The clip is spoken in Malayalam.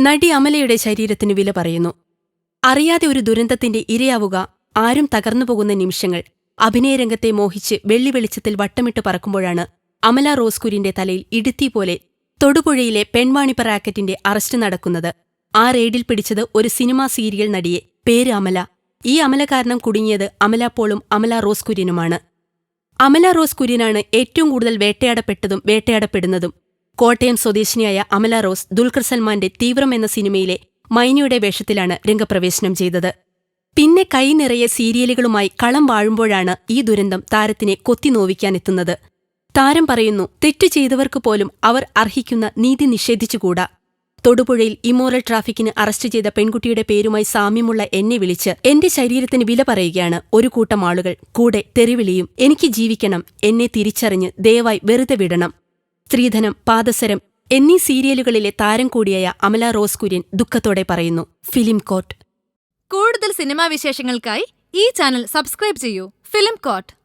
നടി അമലയുടെ ശരീരത്തിന് വില പറയുന്നു. അറിയാതെ ഒരു ദുരന്തത്തിന്റെ ഇരയാവുക ആരും തകർന്നു പോകുന്ന നിമിഷങ്ങൾ. അഭിനയരംഗത്തെ മോഹിച്ച് വെള്ളി വെളിച്ചത്തിൽ വട്ടമിട്ട് പറക്കുമ്പോഴാണ് അമല റോസ് കുര്യന്റെ തലയിൽ ഇടുത്തി പോലെ തൊടുപുഴയിലെ പെൺവാണിപ്പ റാക്കറ്റിന്റെ അറസ്റ്റ് നടക്കുന്നത്. ആ റെയ്ഡിൽ പിടിച്ചത് ഒരു സിനിമാ സീരിയൽ നടിയെ. പേര് അമല. ഈ അമല കാരണം കുടുങ്ങിയത് അമല പോളും അമല റോസ് കുര്യനുമാണ്. അമല റോസ് കുര്യനാണ് ഏറ്റവും കൂടുതൽ വേട്ടയാടപ്പെട്ടതും വേട്ടയാടപ്പെടുന്നതും. കോട്ടയം സ്വദേശിനിയായ അമല റോസ് ദുൽഖർ സൽമാന്റെ തീവ്രം എന്ന സിനിമയിലെ മൈനിയുടെ വേഷത്തിലാണ് രംഗപ്രവേശനം ചെയ്തത്. പിന്നെ കൈ നിറയെ സീരിയലുകളുമായി കളം വാഴുമ്പോഴാണ് ഈ ദുരന്തം താരത്തിനെ കൊത്തിനോവിക്കാനെത്തുന്നത് താരം പറയുന്നു തെറ്റു ചെയ്തവർക്ക് പോലും അവർ അർഹിക്കുന്ന നീതി നിഷേധിച്ചുകൂടാ. തൊടുപുഴയിൽ ഇമോറൽ ട്രാഫിക്കിന് അറസ്റ്റ് ചെയ്ത പെൺകുട്ടിയുടെ പേരുമായി സാമ്യമുള്ള എന്നെ വിളിച്ച് എന്റെ ശരീരത്തിന് വില പറയുകയാണ് ഒരു കൂട്ടം ആളുകൾ. കൂടെ തെറിവിളിയും എനിക്ക് ജീവിക്കണം എന്നെ തിരിച്ചറിഞ്ഞ് ദയവായി വെറുതെ വിടണം. സ്ത്രീധനം പാദസരം എന്നീ സീരിയലുകളിലെ താരം കൂടിയായ അമല റോസ് കുര്യൻ ദുഃഖത്തോടെ പറയുന്നു. ഫിലിം കോട്ട് കൂടുതൽ സിനിമാ വിശേഷങ്ങൾക്കായി ഈ ചാനൽ സബ്സ്ക്രൈബ് ചെയ്യൂ. Film coat